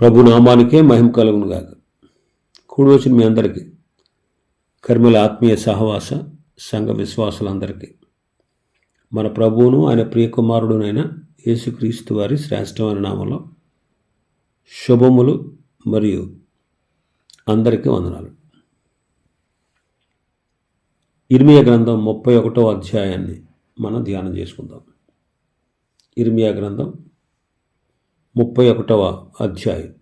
ప్రభు నామానికే మహిమ కలుగును గాక. కూడి వచ్చిన మీ అందరికీ కర్మల ఆత్మీయ సహవాస సంఘ విశ్వాసులందరికీ మన ప్రభువును ఆయన ప్రియకుమారుడునైన యేసుక్రీస్తు వారి శ్రేష్టమైన నామంలో శుభములు మరియు అందరికీ వందనాలు. ఇర్మియా గ్రంథం ముప్పై ఒకటో అధ్యాయాన్ని మనం ధ్యానం చేసుకుందాం. ఇర్మియా గ్రంథం ముప్పై ఒకటవ అధ్యాయం.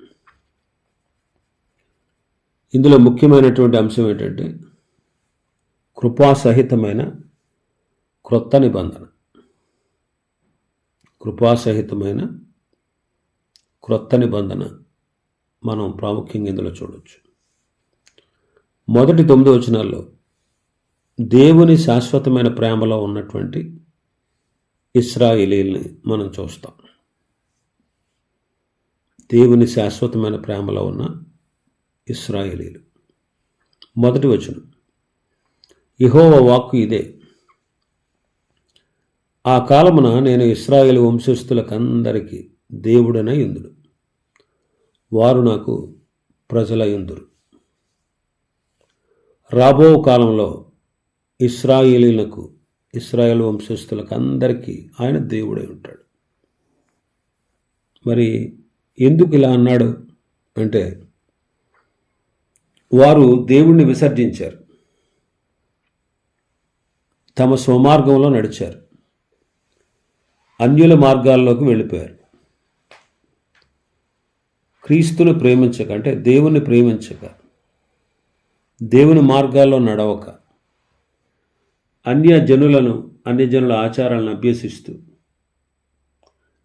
ఇందులో ముఖ్యమైనటువంటి అంశం ఏంటంటే కృపాసహితమైన క్రొత్త నిబంధన. కృపాసహితమైన క్రొత్త నిబంధన మనం ప్రాముఖ్యంగా ఇందులో చూడవచ్చు మొదటి తొమ్మిది వచనాల్లో దేవుని శాశ్వతమైన ప్రేమలో ఉన్నటువంటి ఇస్రాయిలీల్ని మనం చూస్తాం. దేవుని శాశ్వతమైన ప్రేమలో ఉన్న ఇస్రాయేలీలు. మొదటి వచనం. ఇహోవ వాక్కు ఇదే. ఆ కాలమున నేను ఇస్రాయేల్ వంశస్థులకందరికీ దేవుడనై ఇందుడు వారు నాకు ప్రజల ఇందురు రాబో కాలంలో ఇస్రాయేలీలకు ఇస్రాయేల్ వంశస్థులకు అందరికీ ఆయన దేవుడై ఉంటాడు. మరి ఎందుకు ఇలా అన్నాడు అంటే వారు దేవుణ్ణి విసర్జించారు. తమ స్వమార్గంలో నడిచారు. అన్యుల మార్గాల్లోకి వెళ్ళిపోయారు. క్రీస్తును ప్రేమించక అంటే దేవుని ప్రేమించక దేవుని మార్గాల్లో నడవక అన్య జనులను అన్య జనుల ఆచారాలను అభ్యసిస్తూ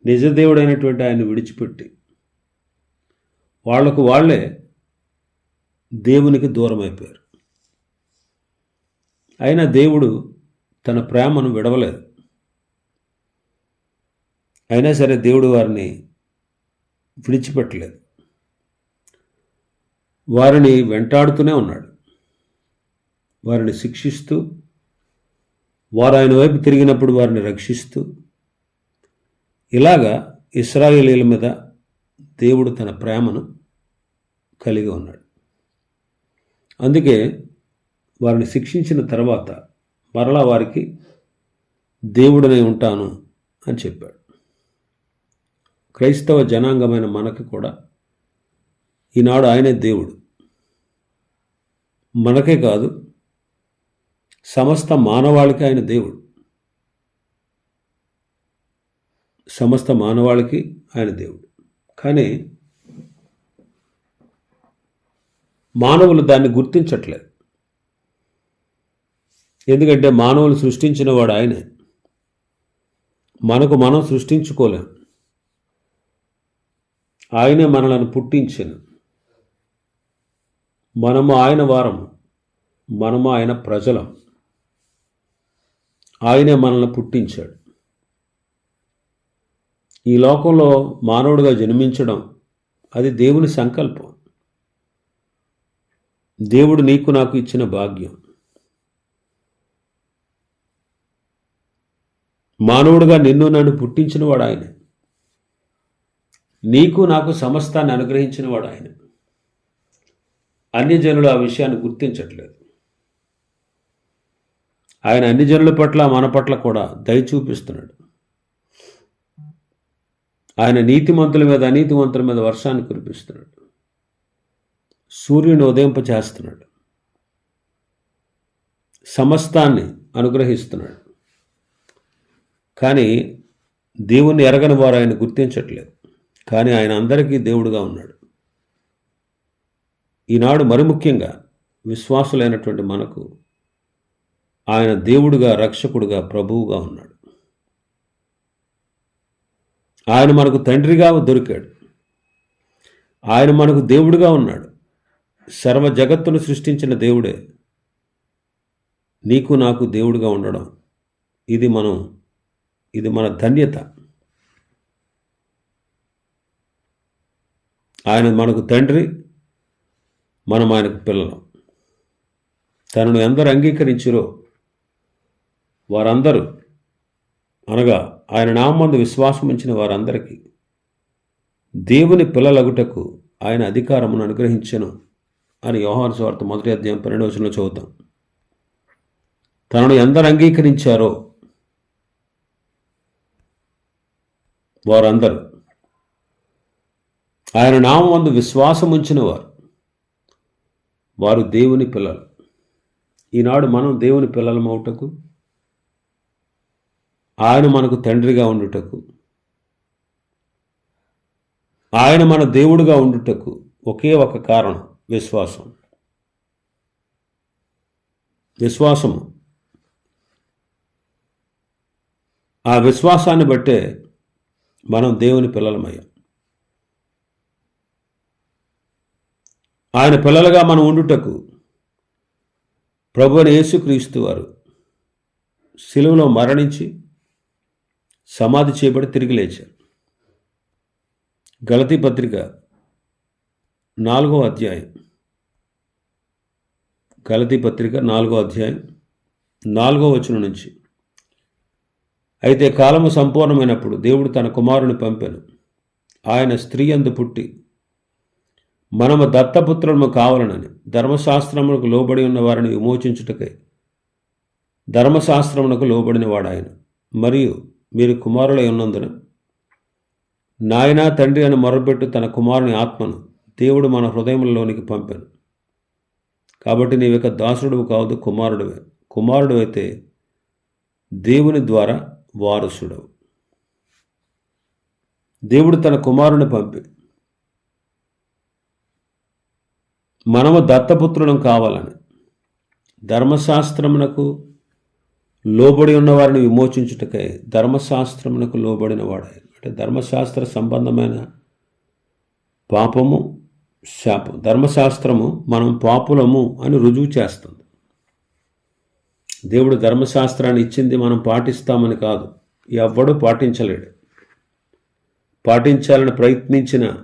నిజదేవుడైనటువంటి ఆయన విడిచిపెట్టి వాళ్ళకు వాళ్ళే దేవునికి దూరం అయిపోయారు అయినా దేవుడు తన ప్రేమను విడవలేదు. అయినా సరే దేవుడు వారిని విడిచిపెట్టలేదు. వారిని వెంటాడుతూనే ఉన్నాడు. వారిని శిక్షిస్తూ వారు ఆయన వైపు తిరిగినప్పుడు వారిని రక్షిస్తూ ఇలాగా ఇస్రాయేలీల మీద దేవుడు తన ప్రేమను కలిగి ఉన్నాడు. అందుకే వారిని శిక్షించిన తర్వాత మరలా వారికి దేవుడనే ఉంటాను అని చెప్పాడు. క్రైస్తవ జనాంగమైన మనకి కూడా ఈనాడు ఆయనే దేవుడు. మనకే కాదు సమస్త మానవాళికి ఆయన దేవుడు. సమస్త మానవాళికి ఆయన దేవుడు. కానీ మానవులు దాన్ని గుర్తించట్లేదు. ఎందుకంటే మానవులు సృష్టించిన వాడు ఆయనే. మనకు మనం సృష్టించుకోలేం. ఆయనే మనలను పుట్టించను. మనము ఆయన వారము. మనము ఆయన ప్రజలం. ఆయనే మనల్ని పుట్టించాడు. ఈ లోకంలో మానవుడిగా జన్మించడం అది దేవుని సంకల్పం. దేవుడు నీకు నాకు ఇచ్చిన భాగ్యం. మానవుడుగా నిన్ను నన్ను పుట్టించిన వాడు ఆయన. నీకు నాకు సమస్తాన్ని అనుగ్రహించిన వాడు ఆయన. అన్ని జనులు ఆ విషయాన్ని గుర్తించట్లేదు. ఆయన అన్ని జనుల పట్ల మన పట్ల కూడా దయ చూపిస్తున్నాడు. ఆయన నీతిమంతుల మీద అనీతిమంతుల మీద వర్షాన్ని కురిపిస్తున్నాడు. సూర్యుని ఉదయింప చేస్తున్నాడు. సమస్తాన్ని అనుగ్రహిస్తున్నాడు. కానీ దేవుణ్ణి ఎరగని వారు ఆయన గుర్తించట్లేదు. కానీ ఆయన అందరికీ దేవుడుగా ఉన్నాడు. ఈనాడు మరి ముఖ్యంగా విశ్వాసులైనటువంటి మనకు ఆయన దేవుడుగా రక్షకుడుగా ప్రభువుగా ఉన్నాడు. ఆయన మనకు తండ్రిగా దొరికాడు. ఆయన మనకు దేవుడుగా ఉన్నాడు. సర్వ జగత్తును సృష్టించిన దేవుడే. నీకు నాకు దేవుడుగా ఉండడం. ఇది మనం ఇది మన ధన్యత. ఆయన మనకు తండ్రి మనం ఆయనకు పిల్లలం. తనను ఎందరు అంగీకరించిరో వారందరూ అనగా ఆయన నామందు విశ్వాసం ఉంచిన వారందరికీ దేవుని పిల్లలగుటకు ఆయన అధికారమును అనుగ్రహించను. అని వ్యవహార స్వార్థ మొదటి అధ్యాయం పన్నెండు చదువుతాం. తనను ఎందరు అంగీకరించారో? వారందరూ. ఆయన నామందు విశ్వాసం ఉంచిన వారు వారు దేవుని పిల్లలు. ఈనాడు మనం దేవుని పిల్లలమవుటకు ఆయన మనకు తండ్రిగా ఉండుటకు ఆయన మన దేవుడుగా ఉండుటకు ఒకే ఒక కారణం. విశ్వాసం. విశ్వాసము. ఆ విశ్వాసాన్ని బట్టే మనం దేవుని పిల్లలమయ్యాం. ఆయన పిల్లలుగా మనం ఉండుటకు ప్రభుని యేసుక్రీస్తు వారు శిలువలో మరణించి సమాధి చేయబడి తిరిగి లేచారు. గలతీ పత్రిక నాలుగో అధ్యాయం. గలతీ పత్రిక నాలుగో అధ్యాయం నాలుగో వచనం నుంచి. అయితే కాలము సంపూర్ణమైనప్పుడు దేవుడు తన కుమారుని పంపెను. ఆయన స్త్రీ అందు పుట్టి మనము దత్తపుత్రులము కావాలనని ధర్మశాస్త్రమునకు లోబడి ఉన్న వారిని విమోచించుటకై ధర్మశాస్త్రమునకు లోబడిన వాడు ఆయన మరియు మీరు కుమారులై ఉన్నందున నాయనా తండ్రి అని మొరపెట్టు తన కుమారుని ఆత్మను దేవుడు మన హృదయంలోనికి పంపాను. కాబట్టి నీవిక దాసుడు కావద్దు కుమారుడివే. కుమారుడు అయితే దేవుని ద్వారా వారసుడవు. దేవుడు తన కుమారుని పంపి. మనము దత్తపుత్రులం కావాలని ధర్మశాస్త్రమునకు లోబడి ఉన్నవారిని విమోచించుటకై ధర్మశాస్త్రమునకు లోబడిన వాడే అంటే ధర్మశాస్త్ర సంబంధమైన పాపము శాపం ధర్మశాస్త్రము మనం పాపులము అని రుజువు చేస్తుంది. దేవుడు ధర్మశాస్త్రాన్ని ఇచ్చింది మనం పాటిస్తామని కాదు. ఎవ్వడూ పాటించలేడు. పాటించాలని ప్రయత్నించిన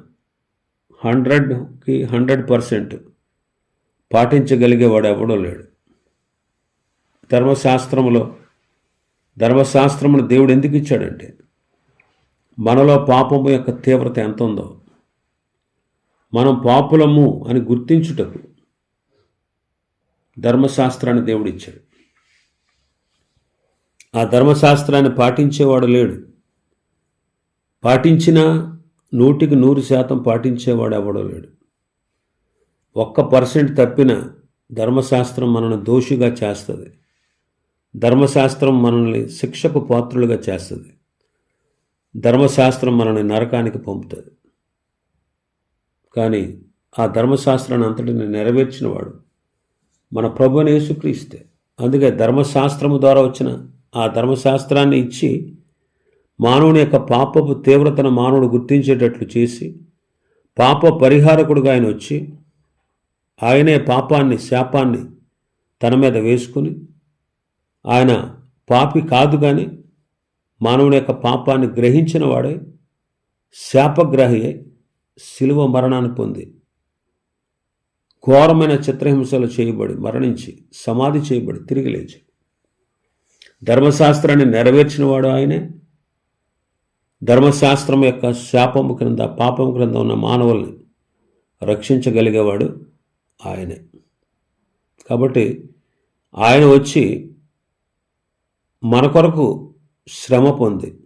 హండ్రెడ్కి హండ్రెడ్ పర్సెంట్ పాటించగలిగేవాడు ఎవడో లేడు. ధర్మశాస్త్రములో ధర్మశాస్త్రమును దేవుడు ఎందుకు ఇచ్చాడంటే మనలో పాపము యొక్క తీవ్రత ఎంత ఉందో మనం పాపులము అని గుర్తించుటకు ధర్మశాస్త్రాన్ని దేవుడు ఇచ్చాడు ఆ ధర్మశాస్త్రాన్ని పాటించేవాడు లేడు. పాటించినా నూటికి నూరు శాతం పాటించేవాడు ఎవడో లేడు. ఒక్క పర్సెంట్ తప్పిన ధర్మశాస్త్రం మనల్ని దోషిగా చేస్తుంది. ధర్మశాస్త్రం మనల్ని శిక్షకు పాత్రులుగా చేస్తుంది. ధర్మశాస్త్రం మనల్ని నరకానికి పంపుతుంది. కానీ ఆ ధర్మశాస్త్రాన్ని అంతటిని నెరవేర్చినవాడు మన ప్రభుని యేసుక్రీస్తే. అందుకే ధర్మశాస్త్రము ద్వారా వచ్చిన ఆ ధర్మశాస్త్రాన్ని ఇచ్చి మానవుని యొక్క పాపపు తీవ్రతను మానవుడు గుర్తించేటట్లు చేసి పాప పరిహారకుడుగా ఆయన వచ్చి ఆయనే పాపాన్ని శాపాన్ని తన మీద వేసుకుని ఆయన పాపి కాదు కానీ మానవుని యొక్క పాపాన్ని గ్రహించిన వాడే శాపగ్రహి అయి శిలువ మరణాన్ని పొంది ఘోరమైన చిత్రహింసలు చేయబడి మరణించి సమాధి చేయబడి తిరిగి లేచి. ధర్మశాస్త్రాన్ని నెరవేర్చినవాడు ఆయనే. ధర్మశాస్త్రం యొక్క శాపము క్రింద పాపం క్రింద ఉన్న మానవుల్ని రక్షించగలిగేవాడు ఆయనే. కాబట్టి ఆయన వచ్చి మన కొరకు శ్రమ పొంది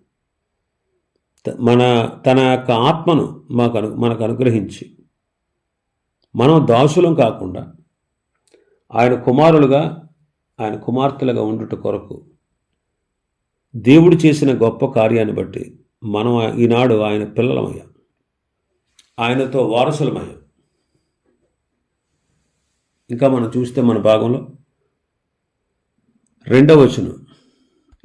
మన తన యొక్క ఆత్మను మాకు అను మనకు అనుగ్రహించి మనం దాసులం కాకుండా ఆయన కుమారులుగా ఆయన కుమార్తెలుగా ఉండుట కొరకు దేవుడు చేసిన గొప్ప కార్యాన్ని బట్టి మనం ఈనాడు ఆయన పిల్లలమయ్యాం. ఆయనతో వారసులమయ్యాం. ఇంకా మనం చూస్తే మన భాగంలో రెండవ వచనం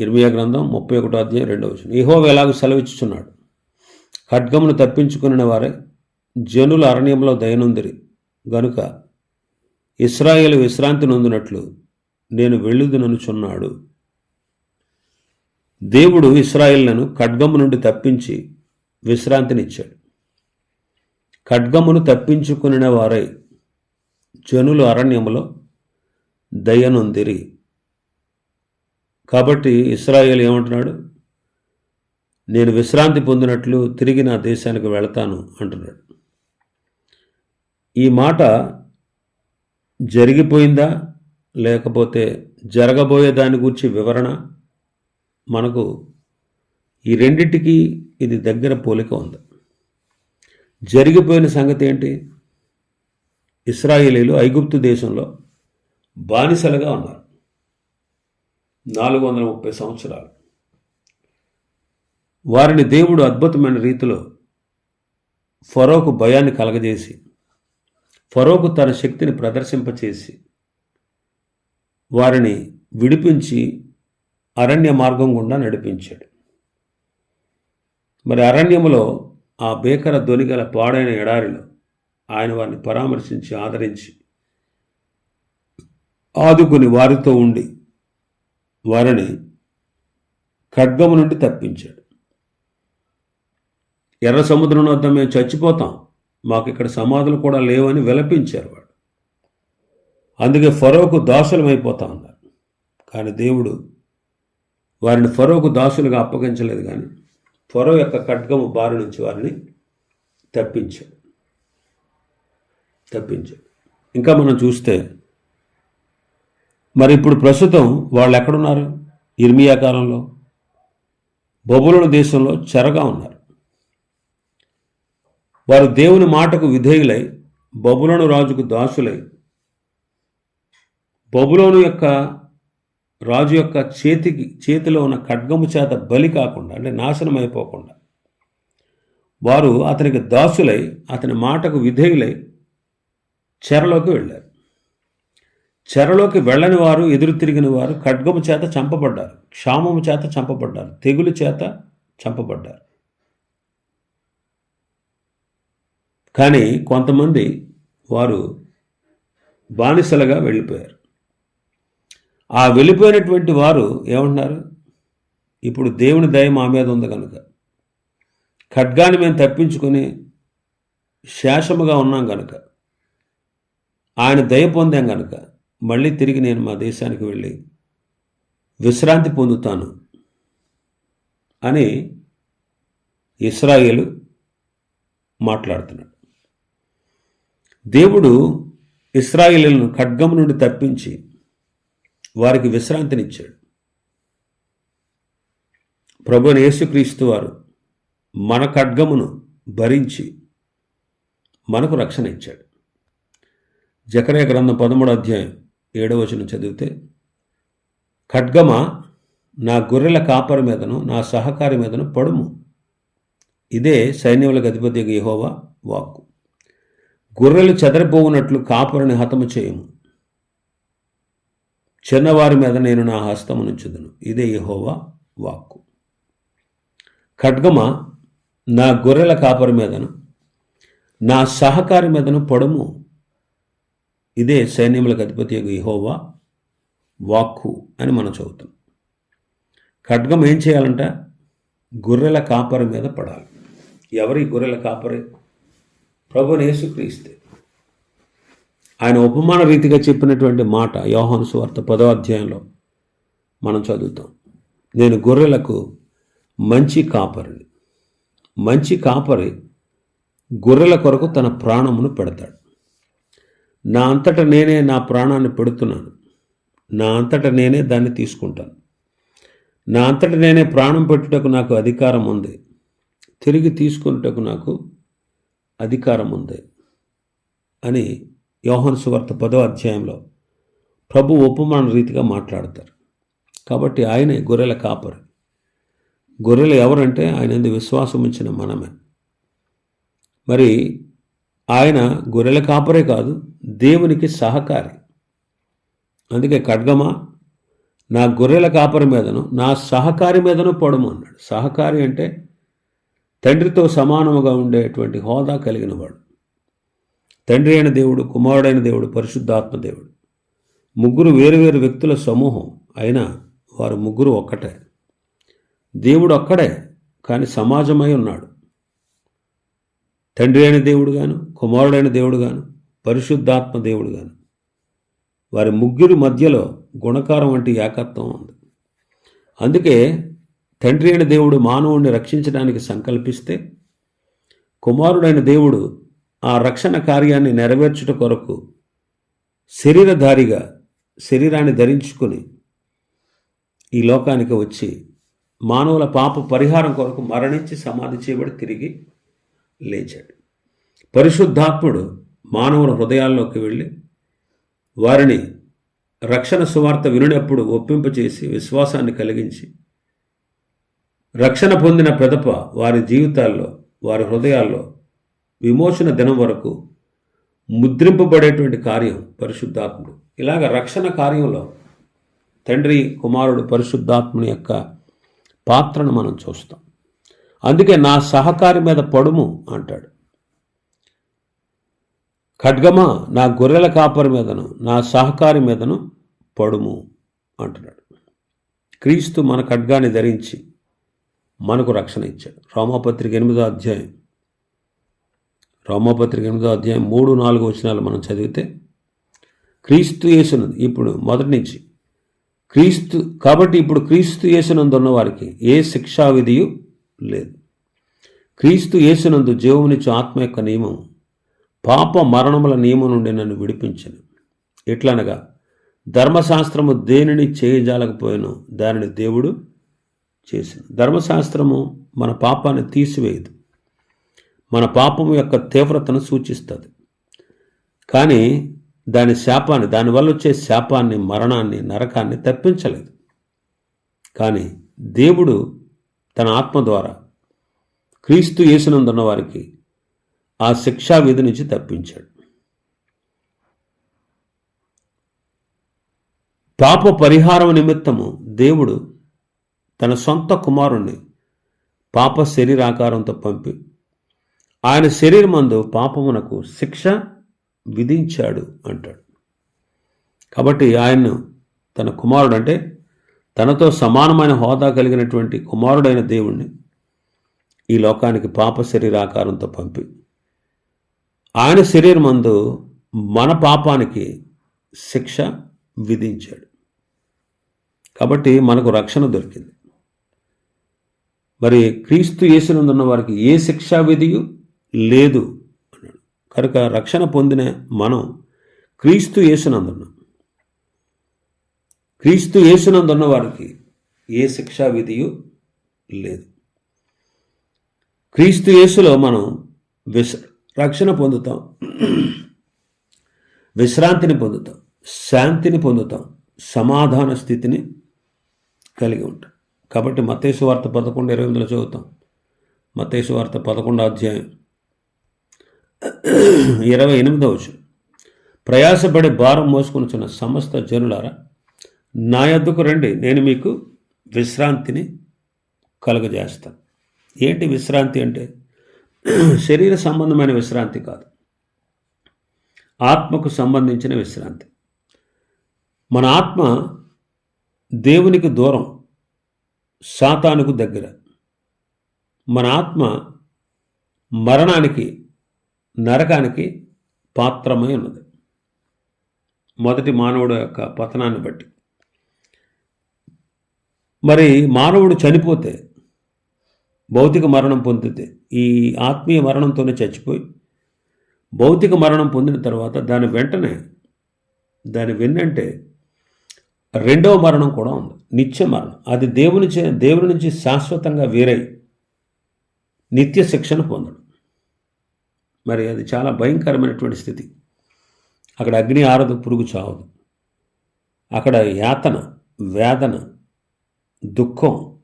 ఇరవై గ్రంథం ముప్పై ఒకటో అధ్యాయం రెండవ వచనం. ఇహో ఎలాగో సెలవిచ్చుచున్నాడు. ఖడ్గమును తప్పించుకున్న వారే జనుల అరణ్యంలో దయనుందిరి. గనుక ఇస్రాయేల్ విశ్రాంతి నొందినట్లు నేను వెళ్ళుదుననుచున్నాడు దేవుడు ఇస్రాయిల్లను ఖడ్గము నుండి తప్పించి విశ్రాంతినిచ్చాడు. ఖడ్గమును తప్పించుకుని వారై జనులు అరణ్యములో దయనొందిరి. కాబట్టి ఇస్రాయేల్ ఏమంటున్నాడు? నేను విశ్రాంతి పొందినట్లు తిరిగి నా దేశానికి వెళతాను అంటున్నాడు. ఈ మాట జరిగిపోయిందా? లేకపోతే జరగబోయే దాని గురించి వివరణ? మనకు ఈ రెండింటికి ఇది దగ్గర పోలిక ఉంది. జరిగిపోయిన సంగతి ఏంటి? ఇస్రాయేలీలు ఐగుప్తు దేశంలో బానిసలుగా ఉన్నారు. నాలుగు వందల ముప్పై సంవత్సరాలు. వారిని దేవుడు అద్భుతమైన రీతిలో ఫరోకు భయాన్ని కలగజేసి ఫరోకు తన శక్తిని ప్రదర్శింపచేసి వారిని విడిపించి అరణ్య మార్గం గుండా నడిపించాడు. మరి అరణ్యములో ఆ బేకర ధ్వనిగల పాడైన ఎడారిలో ఆయన వారిని పరామర్శించి ఆదరించి ఆదుకుని వారితో ఉండి వారిని ఖడ్గము నుండి తప్పించాడు. ఎర్ర సముద్రం వద్ద మేము చచ్చిపోతాం. మాకు ఇక్కడ సమాధులు కూడా లేవని విలపించారు వాడు. అందుకే ఫరోకు దాసులమైపోతా ఉన్నారు. కానీ దేవుడు వారిని ఫరోకు దాసులుగా అప్పగించలేదు కానీ ఫరో యొక్క ఖడ్గము బారి నుంచి వారిని తప్పించాడు. తప్పించాడు. ఇంకా మనం చూస్తే మరి ఇప్పుడు ప్రస్తుతం వాళ్ళు ఎక్కడున్నారు? ఇర్మియా కాలంలో బొబులుల దేశంలో చెరగా ఉన్నారు. వారు దేవుని మాటకు విధేయులై బబులోను రాజుకు దాసులై బబులోను యొక్క రాజు యొక్క చేతికి చేతిలో ఉన్న ఖడ్గము చేత బలి కాకుండా అంటే నాశనం అయిపోకుండా వారు అతనికి దాసులై అతని మాటకు విధేయులై చెరలోకి వెళ్ళారు. చెరలోకి వెళ్ళని వారు ఎదురు తిరిగిన వారు ఖడ్గము చేత చంపబడ్డారు క్షామము చేత చంపబడ్డారు తెగులు చేత చంపబడ్డారు. కానీ కొంతమంది వారు బానిసలుగా వెళ్ళిపోయారు. ఆ వెళ్ళిపోయినటువంటి వారు ఏమంటున్నారు? ఇప్పుడు దేవుని దయ మా మీద ఉంది కనుక. ఖడ్గాన్ని మేము తప్పించుకొని శేషముగా ఉన్నాం కనుక. ఆయన దయ పొందాం కనుక. మళ్ళీ తిరిగి నేను మా దేశానికి వెళ్ళి విశ్రాంతి పొందుతాను అని ఇస్రాయేలు మాట్లాడుతున్నాడు దేవుడు ఇస్రాయిలను ఖడ్గము నుండి తప్పించి వారికి విశ్రాంతినిచ్చాడు. ప్రభుని యేసుక్రీస్తు వారు మన ఖడ్గమును భరించి మనకు రక్షణ ఇచ్చాడు. జకరే గ్రంథం పదమూడు అధ్యాయం ఏడవచనం చదివితే ఖడ్గమ నా గొర్రెల కాపరి మీదను నా సహకారి మీదను పడుము. ఇదే సైన్యములకు అధిపతి యహోవా వాక్కు. గొర్రెలు చెదరిపోవునట్లు కాపరిని హతము చేయము. చిన్నవారి మీద నేను నా హస్తమునుంచుదును ఇదే యహోవా వాక్కు. ఖడ్గమ నా గొర్రెల కాపరి మీదను నా సహకారి మీదను పొడము. ఇదే సైన్యములకు అధిపతి ఇహోవా వాక్కు అని మనం చదువుతాం. ఖడ్గం ఏం చేయాలంట? గొర్రెల కాపరి మీద పడాలి. ఎవరి గొర్రెల కాపరి? ప్రభుని యేసుక్రీస్తే. ఆయన ఉపమాన రీతిగా చెప్పినటువంటి మాట యోహాను సువార్త పదో అధ్యాయంలో మనం చదువుతాం. నేను గొర్రెలకు మంచి కాపరిని. మంచి కాపరి గొర్రెల కొరకు తన ప్రాణమును పెడతాడు. నా అంతట నేనే నా ప్రాణాన్ని పెడుతున్నాను. నా అంతట నేనే దాన్ని తీసుకుంటాను. నా అంతట నేనే ప్రాణం పెట్టుటకు నాకు అధికారం ఉంది. తిరిగి తీసుకున్నటకు నాకు అధికారం ఉంది అని యోహన్ సువార్త పదో అధ్యాయంలో ప్రభు ఉపమాన రీతిగా మాట్లాడతారు. కాబట్టి ఆయనే గొర్రెల కాపరి. గొర్రెలు ఎవరంటే ఆయన ఎందు విశ్వాసం ఉంచిన మనమే. మరి ఆయన గొర్రెల కాపరే కాదు దేవునికి సహకారి. అందుకే ఖడ్గమా నా గొర్రెల కాపరి మీదను నా సహకారి మీదను పడము అన్నాడు. సహకారి అంటే తండ్రితో సమానముగా ఉండేటువంటి హోదా కలిగిన వాడు. తండ్రి అయిన దేవుడు కుమారుడైన దేవుడు పరిశుద్ధాత్మ దేవుడు. ముగ్గురు వేరువేరు వ్యక్తుల సమూహం అయినా వారు ముగ్గురు ఒక్కటే. దేవుడు ఒక్కడే కానీ సమాజమై ఉన్నాడు. తండ్రి అయిన దేవుడు గాను కుమారుడైన దేవుడు గాను పరిశుద్ధాత్మ దేవుడు గాను. వారి ముగ్గురి మధ్యలో గుణకారం వంటి ఏకత్వం ఉంది. అందుకే తండ్రి అయిన దేవుడు మానవుణ్ణి రక్షించడానికి సంకల్పిస్తే కుమారుడైన దేవుడు ఆ రక్షణ కార్యాన్ని నెరవేర్చుట కొరకు శరీరధారిగా శరీరాన్ని ధరించుకొని ఈ లోకానికి వచ్చి మానవుల పాప పరిహారం కొరకు మరణించి సమాధి చేయబడి తిరిగి లేచాడు. పరిశుద్ధాత్ముడు మానవుల హృదయాల్లోకి వెళ్ళి వారిని రక్షణ సువార్త వినునప్పుడు ఒప్పింపచేసి విశ్వాసాన్ని కలిగించి రక్షణ పొందిన పెదప వారి జీవితాల్లో వారి హృదయాల్లో విమోచన దినం వరకు ముద్రింపబడేటువంటి కార్యం పరిశుద్ధాత్ముడు. ఇలాగ రక్షణ కార్యంలో తండ్రి కుమారుడు పరిశుద్ధాత్ముని యొక్క పాత్రను మనం చూస్తాం. అందుకే నా సహకారి మీద పడుము అంటాడు. ఖడ్గమా నా గొర్రెల కాపరి మీదను నా సహకారి మీదను పడుము అంటున్నాడు. క్రీస్తు మన ఖడ్గాన్ని ధరించి మనకు రక్షణ ఇచ్చాడు. రోమాపత్రిక ఎనిమిదో అధ్యాయం. రోమాపత్రిక ఎనిమిదో అధ్యాయం మూడు నాలుగు వచనాలు మనం చదివితే క్రీస్తు యేసునందు ఇప్పుడు మొదటి నుంచి క్రీస్తు కాబట్టి ఇప్పుడు క్రీస్తు యేసునందు ఉన్నవారికి ఏ శిక్షా విధియు లేదు. క్రీస్తు యేసునందు జీవమునిచ్చు ఆత్మ యొక్క నియమం పాప మరణముల నియమం నుండి నన్ను విడిపించను. ఎట్లనగా ధర్మశాస్త్రము దేనిని చేయజాలకపోయాను దానిని దేవుడు చేసిన ధర్మశాస్త్రము మన పాపాన్ని తీసివేయదు. మన పాపం యొక్క తీవ్రతను సూచిస్తుంది. కానీ దాని శాపాన్ని దానివల్ల వచ్చే శాపాన్ని మరణాన్ని నరకాన్ని తప్పించలేదు. కానీ దేవుడు తన ఆత్మ ద్వారా క్రీస్తు యేసునందున్న వారికి ఆ శిక్షా విధి నుంచి తప్పించాడు. పాప పరిహారం నిమిత్తము దేవుడు తన సొంత కుమారుణ్ణి పాప శరీరాకారంతో పంపి ఆయన శరీరమందు పాపమునకు శిక్ష విధించాడు అంటాడు. కాబట్టి ఆయన్ను తన కుమారుడు అంటే తనతో సమానమైన హోదా కలిగినటువంటి కుమారుడైన దేవుణ్ణి ఈ లోకానికి పాప శరీరాకారంతో పంపి ఆయన శరీరమందు మన పాపానికి శిక్ష విధించాడు. కాబట్టి మనకు రక్షణ దొరికింది. మరి క్రీస్తు యేసునందున్న వారికి ఏ శిక్షా విధియు లేదు అన్నాడు. కనుక రక్షణ పొందిన మనం క్రీస్తు యేసునందున్నాం క్రీస్తు యేసునందున్న వారికి ఏ శిక్షా విధియు లేదు. క్రీస్తు యేసులో మనం విశ రక్షణ పొందుతాం. విశ్రాంతిని పొందుతాం. శాంతిని పొందుతాం. సమాధాన స్థితిని కలిగి ఉంటాం. కాబట్టి మతేసు వార్త పదకొండు ఇరవై ఎనిమిదిలో చదువుతాం. మతేసు వార్త పదకొండు అధ్యాయం. ఇరవై ఎనిమిదో వచ్చు ప్రయాసపడి భారం మోసుకుని సమస్త జనులారా నా యొద్దకు రండి నేను మీకు విశ్రాంతిని కలుగజేస్తాను. ఏంటి విశ్రాంతి అంటే? శరీర సంబంధమైన విశ్రాంతి కాదు. ఆత్మకు సంబంధించిన విశ్రాంతి. మన ఆత్మ దేవునికి దూరం. సాతానుకు దగ్గర. మన ఆత్మ మరణానికి నరకానికి పాత్రమై ఉన్నది. మొదటి మానవుడు యొక్క పతనాన్ని బట్టి. మరి మానవుడు చనిపోతే భౌతిక మరణం పొందితే ఈ ఆత్మీయ మరణంతోనే చచ్చిపోయి భౌతిక మరణం పొందిన తర్వాత దాని వెంటనే దాని వెన్నంటే రెండవ మరణం కూడా ఉంది. నిత్య మరణం. అది దేవుని చే దేవుని నుంచి శాశ్వతంగా వేరై నిత్య శిక్షణ పొందడం. మరి అది చాలా భయంకరమైనటువంటి స్థితి. అక్కడ అగ్ని ఆరదు పురుగు చావదు. అక్కడ యాతన వేదన దుఃఖం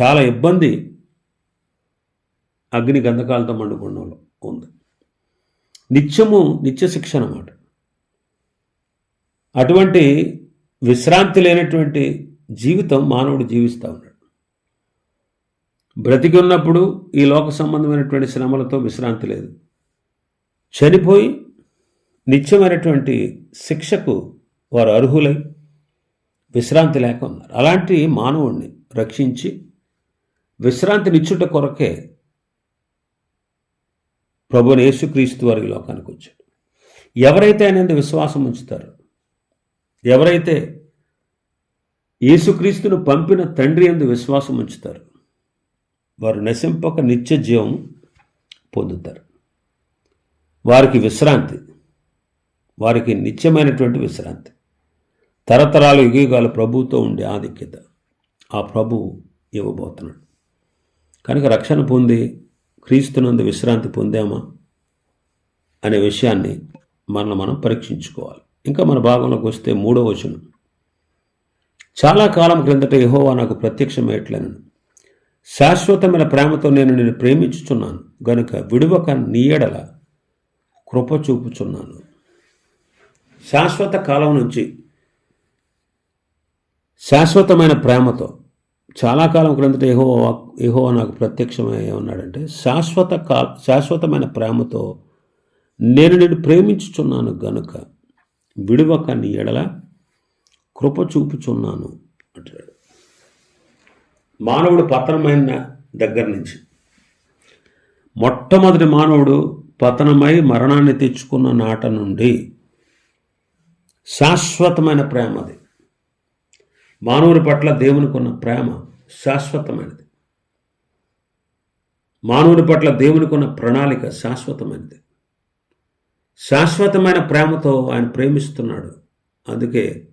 చాలా ఇబ్బంది అగ్ని గంధకాలతో మండుకోవడంలో ఉంది. నిత్యము నిత్య శిక్ష అన్నమాట. అటువంటి విశ్రాంతి లేనటువంటి జీవితం మానవుడు జీవిస్తూ ఉన్నాడు. బ్రతికి ఉన్నప్పుడు ఈ లోక సంబంధమైనటువంటి శ్రమలతో విశ్రాంతి లేదు. చనిపోయి నిత్యమైనటువంటి శిక్షకు వారు అర్హులై విశ్రాంతి లేక ఉన్నారు. అలాంటి మానవుణ్ణి రక్షించి విశ్రాంతినిచ్చుట కొరకే ప్రభుని యేసుక్రీస్తు వారి లోకానికి వచ్చాడు ఎవరైతే ఆయన విశ్వాసం ఉంచుతారో ఎవరైతే యేసుక్రీస్తును పంపిన తండ్రి ఎందు విశ్వాసం ఉంచుతారు వారు నశింపక నిత్య జీవం పొందుతారు. వారికి విశ్రాంతి వారికి నిత్యమైనటువంటి విశ్రాంతి. తరతరాలు యుగయుగాల ప్రభువుతో ఉండే ఆధిక్యత ఆ ప్రభువు ఇవ్వబోతున్నాడు. కనుక రక్షణ పొంది క్రీస్తునందు విశ్రాంతి పొందామా అనే విషయాన్ని మనల్ని మనం పరీక్షించుకోవాలి. ఇంకా మన భాగంలోకి వస్తే మూడో వచనం. చాలా కాలం క్రిందట యహోవా నాకు ప్రత్యక్షమయ్యట్లేను. శాశ్వతమైన ప్రేమతో నేను నిన్ను ప్రేమించుచున్నాను. గనుక విడువక నీయడల కృప చూపుచున్నాను. శాశ్వత కాలం నుంచి శాశ్వతమైన ప్రేమతో చాలా కాలం క్రిందట ఏహో ఏహో నాకు ప్రత్యక్షమై ఉన్నాడంటే శాశ్వత కా శాశ్వతమైన ప్రేమతో నేను నిన్ను ప్రేమించుచున్నాను గనుక విడువక నీ ఎడల కృప చూపుచున్నాను అంటాడు మానవుడు పతనమైన దగ్గర నుంచి మొట్టమొదటి మానవుడు పతనమై మరణాన్ని తెచ్చుకున్న నాట నుండి శాశ్వతమైన ప్రేమ అది. మానవుడి పట్ల దేవునికి ఉన్న ప్రేమ శాశ్వతమైనది. మానవుని పట్ల దేవునికి ఉన్న ప్రణాళిక శాశ్వతమైనది. శాశ్వతమైన ప్రేమతో ఆయన ప్రేమిస్తున్నాడు. అందుకే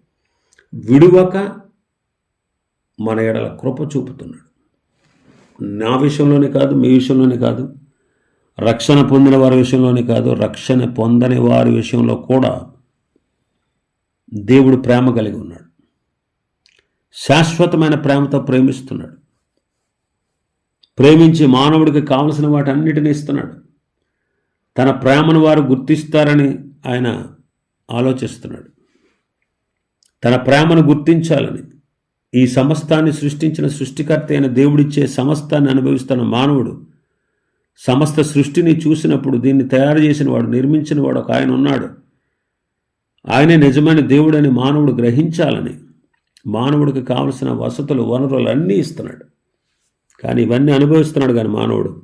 విడువక మన ఎడల కృప చూపుతున్నాడు. నా విషయంలోనే కాదు మీ విషయంలోనే కాదు రక్షణ పొందిన వారి విషయంలోనే కాదు రక్షణ పొందని వారి విషయంలో కూడా దేవుడు ప్రేమ కలిగి ఉన్నాడు. శాశ్వతమైన ప్రేమతో ప్రేమిస్తున్నాడు. ప్రేమించి మానవుడికి కావలసిన వాటన్నిటిని ఇస్తున్నాడు. తన ప్రేమను వారు గుర్తిస్తారని ఆయన ఆలోచిస్తున్నాడు. తన ప్రేమను గుర్తించాలని ఈ సమస్తాన్ని సృష్టించిన సృష్టికర్త అయిన దేవుడిచ్చే సమస్తాన్ని అనుభవిస్తున్న మానవుడు సమస్త సృష్టిని చూసినప్పుడు దీన్ని తయారు చేసిన వాడు నిర్మించిన వాడు ఒక ఆయన ఉన్నాడు. ఆయనే నిజమైన దేవుడని మానవుడు గ్రహించాలని మానవుడికి కావలసిన వసతులు వనరులు అన్నీ ఇస్తున్నాడు. కానీ ఇవన్నీ అనుభవిస్తున్నాడు కానీ మానవుడు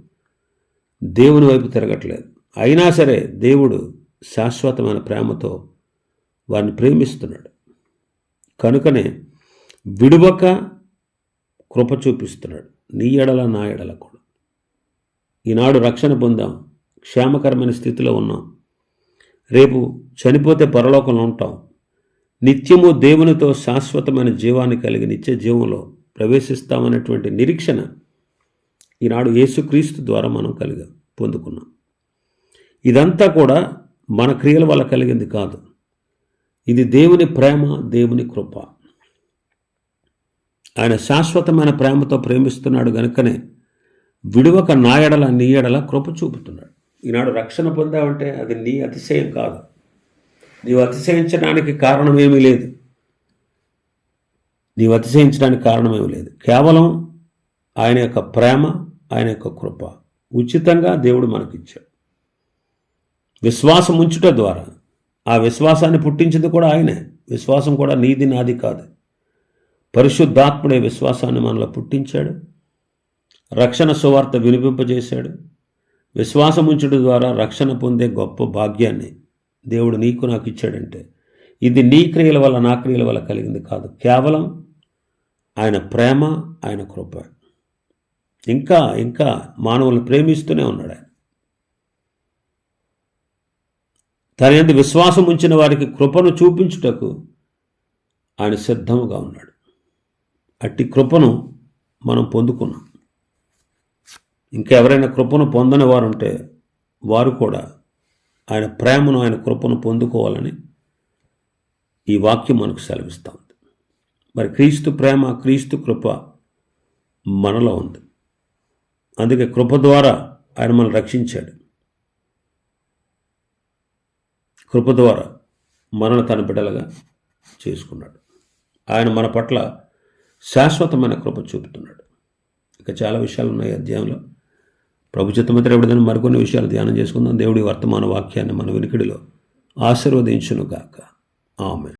దేవుని వైపు తిరగట్లేదు. అయినా సరే దేవుడు శాశ్వతమైన ప్రేమతో వారిని ప్రేమిస్తున్నాడు. కనుకనే విడువక కృప చూపిస్తున్నాడు. నీ ఎడల నా ఎడల కూడా. ఈనాడు రక్షణ పొందాం. క్షేమకరమైన స్థితిలో ఉన్నాం. రేపు చనిపోతే పరలోకంలో ఉంటాం. నిత్యము దేవునితో శాశ్వతమైన జీవాన్ని కలిగి నిత్య జీవంలో ప్రవేశిస్తామనేటువంటి నిరీక్షణ ఈనాడు యేసుక్రీస్తు ద్వారా మనం కలిగా పొందుకున్నాం. ఇదంతా కూడా మన క్రియల వల్ల కలిగింది కాదు. ఇది దేవుని ప్రేమ దేవుని కృప. ఆయన శాశ్వతమైన ప్రేమతో ప్రేమిస్తున్నాడు గనుకనే విడువక నాయడల నీయడల కృప చూపుతున్నాడు. ఈనాడు రక్షణ పొందావంటే అది నీ అతిశయం కాదు. నీవు అతిశయించడానికి కారణమేమీ లేదు. నీవు అతిశయించడానికి కారణమేమీ లేదు. కేవలం ఆయన యొక్క ప్రేమ ఆయన యొక్క కృప. ఉచితంగా దేవుడు మనకిచ్చాడు. విశ్వాసం ఉంచుట ద్వారా. ఆ విశ్వాసాన్ని పుట్టించింది కూడా ఆయనే. విశ్వాసం కూడా నీది నాది కాదు. పరిశుద్ధాత్ముడే విశ్వాసాన్ని మనలో పుట్టించాడు. రక్షణ సువార్త వినిపింపజేశాడు. విశ్వాసం ఉంచుట ద్వారా రక్షణ పొందే గొప్ప భాగ్యాన్ని దేవుడు నీకు నాకు ఇచ్చాడంటే ఇది నీ క్రియల వల్ల నా క్రియల వల్ల కలిగింది కాదు. కేవలం ఆయన ప్రేమ ఆయన కృప. ఇంకా ఇంకా మానవులను ప్రేమిస్తూనే ఉన్నాడు ఆయన. తన ఎందు విశ్వాసం ఉంచిన వారికి కృపను చూపించుటకు ఆయన సిద్ధముగా ఉన్నాడు. అట్టి కృపను మనం పొందుకున్నాం. ఇంకా ఎవరైనా కృపను పొందని వారు ఉంటే వారు కూడా ఆయన ప్రేమను ఆయన కృపను పొందుకోవాలని ఈ వాక్యం మనకు సెలవిస్తూ ఉంది మరి క్రీస్తు ప్రేమ క్రీస్తు కృప మనలో ఉంది. అందుకే కృప ద్వారా ఆయన మనల్ని రక్షించాడు. కృప ద్వారా మనల్ని తన బిడ్డలుగా చేసుకున్నాడు. ఆయన మన పట్ల శాశ్వతమైన కృప చూపుతున్నాడు. ఇక చాలా విషయాలు ఉన్నాయి అధ్యాయంలో. ప్రభు చిత్తమంత్రి ఎవరిదైనా మరికొన్ని విషయాలు ధ్యానం చేసుకుందాం. దేవుడి వర్తమాన వాక్యాన్ని మన వినికిడిలో ఆశీర్వదించును గాక ఆమె